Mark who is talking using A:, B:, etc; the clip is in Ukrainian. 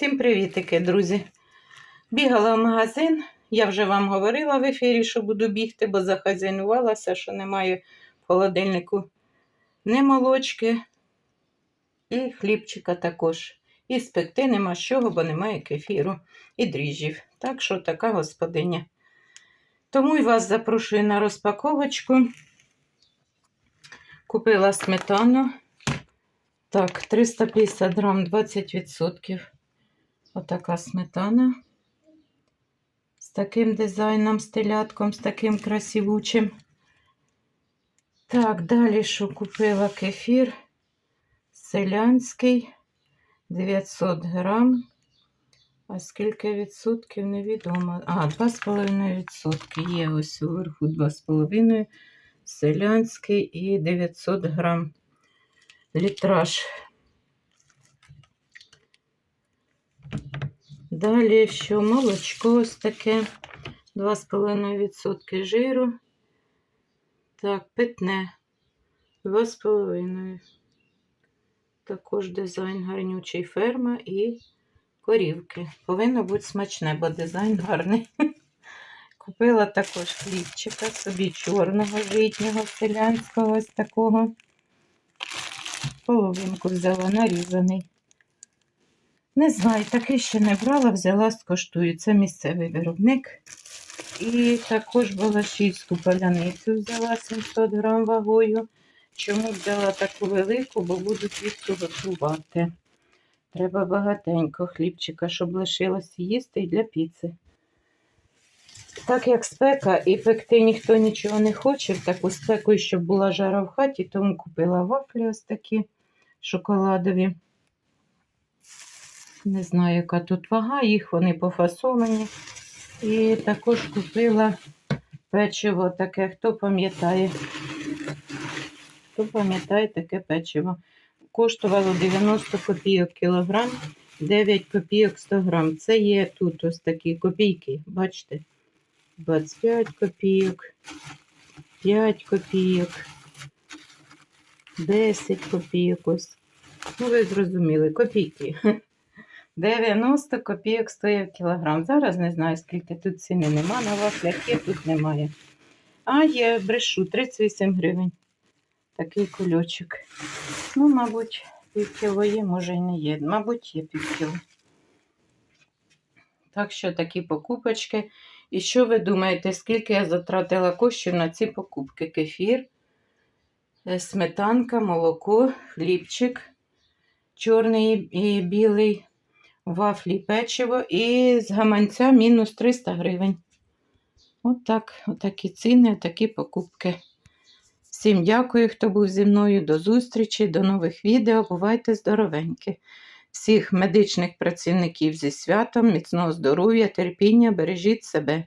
A: Всім привітики, друзі. Бігала в магазин. Я вже вам говорила в ефірі, що буду бігти, бо захазяйнувалася, що немає в холодильнику ні молочки, і хлібчика також. І спекти нема з чого, бо немає кефіру і дріжджів. Так що така господиня. Тому і вас запрошую на розпаковочку. Купила сметану. Так, 350 грам, 20%. Отака сметана. З таким дизайном, з з таким красивучим. Так, далі що купила кефір селянський 900 грам. А скільки відсотків невідомо. А, 2,5 відсотки. Є ось уверху 2,5 селянський і 900 грам літраж. Далі що молочко ось таке 2,5% жиру. Так, питне 2,5. Також дизайн гарнючий ферма і корівки. Повинно бути смачне, бо дизайн гарний. Купила також хлібчика собі чорного житнього селянського ось такого. Половинку взяла нарізаний. Не знаю, такий ще не брала, взяла, скоштую. Це місцевий виробник. І також балашівську паляницю взяла 700 грам вагою. Чому взяла таку велику, бо буду квітку готувати. Треба багатенько хлібчика, щоб лишилось їсти і для піци. Так як спека і пекти ніхто нічого не хоче, таку спеку, щоб була жара в хаті, тому купила вафлі ось такі шоколадові. Не знаю, яка тут вага, їх вони пофасовані. І також купила печиво таке, хто пам'ятає. Хто пам'ятає таке печиво? Коштувало 90 копійок кілограм, 9 копійок 100 грам. Це є тут ось такі копійки, бачите? 25 копійок, 5 копійок, 10 копійок ось. Ну, ви зрозуміли, копійки. 90 копійок стоїть кілограм. Зараз не знаю, скільки тут ціни нема, на вафлях є, тут немає. А є, брешу, 38 гривень. Такий кульочок. Ну, мабуть, півкіло є, може і не є. Мабуть, є півкіло. Так що такі покупочки. І що ви думаєте, скільки я затратила коштів на ці покупки? Кефір, е, сметанка, молоко, хлібчик, чорний і білий, вафлі, печиво і з гаманця мінус 300 гривень. От так, отакі ціни, такі покупки. Всім дякую, хто був зі мною. До зустрічі, до нових відео. Бувайте здоровенькі. Всіх медичних працівників зі святом, міцного здоров'я, терпіння, бережіть себе.